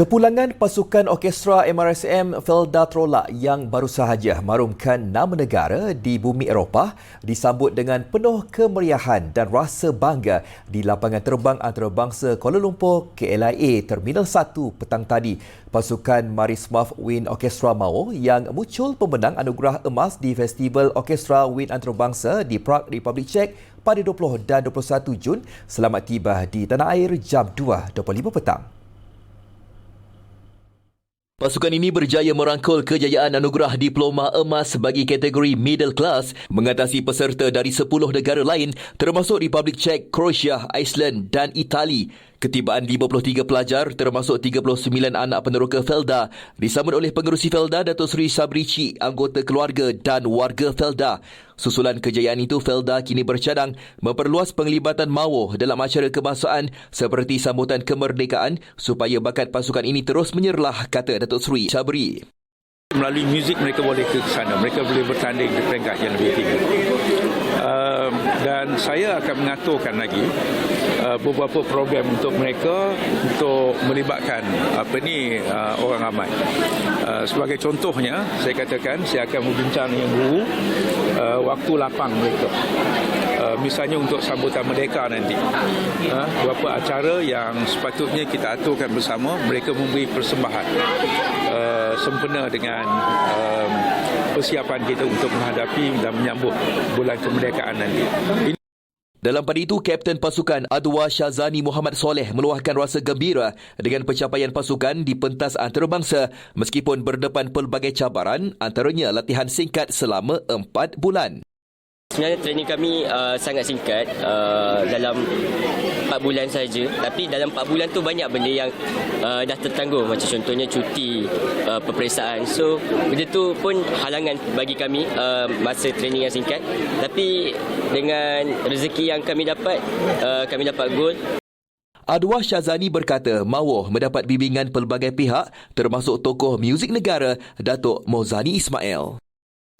Kepulangan pasukan orkestra MRSM Felda Trola yang baru sahaja marumkan nama negara di bumi Eropah disambut dengan penuh kemeriahan dan rasa bangga di lapangan terbang antarabangsa Kuala Lumpur KLIA Terminal 1 petang tadi. Pasukan Marismaf Wind Orkestra Mao yang muncul pemenang anugerah emas di Festival Orkestra Wind Antarabangsa di Prague, Republik Czech pada 20 dan 21 Jun selamat tiba di tanah air jam 2.25 petang. Pasukan ini berjaya merangkul kejayaan anugerah diploma emas bagi kategori middle class mengatasi peserta dari 10 negara lain termasuk Republik Czech, Croatia, Iceland dan Itali. Ketibaan 53 pelajar termasuk 39 anak peneroka Felda disambut oleh pengerusi Felda Datuk Seri Sabrici, anggota keluarga dan warga Felda. Susulan kejayaan itu, Felda kini bercadang memperluas penglibatan Mawo dalam acara kebangsaan seperti sambutan kemerdekaan supaya bakat pasukan ini terus menyerlah, kata Datuk Seri Sabri. Melalui muzik mereka boleh ke sana, mereka boleh bertanding di peringkat yang lebih tinggi. Uh, dan saya akan mengaturkan lagi uh, beberapa program untuk mereka untuk melibatkan apa ni uh, orang ramai. Uh, sebagai contohnya, saya katakan saya akan berbincang dengan guru uh, waktu lapang mereka. Misalnya untuk sambutan merdeka nanti. Beberapa acara yang sepatutnya kita aturkan bersama, mereka memberi persembahan. Sempena dengan um, persiapan kita untuk menghadapi dan menyambut bulan kemerdekaan nanti. Ini dalam pada itu, Kapten Pasukan Adwa Syazani Muhammad Soleh meluahkan rasa gembira dengan pencapaian pasukan di pentas antarabangsa meskipun berdepan pelbagai cabaran antaranya latihan singkat selama 4 bulan. Sebenarnya training kami uh, sangat singkat. Uh, dalam 4 bulan saja. Tapi dalam 4 bulan tu banyak benda yang uh, dah tertanggung macam contohnya cuti uh, peperiksaan. So benda tu pun halangan bagi kami uh, masa training yang singkat. Tapi dengan rezeki yang kami dapat uh, kami dapat gol Adwa Syazani berkata mahu mendapat bimbingan pelbagai pihak termasuk tokoh muzik negara Datuk Mozani Ismail.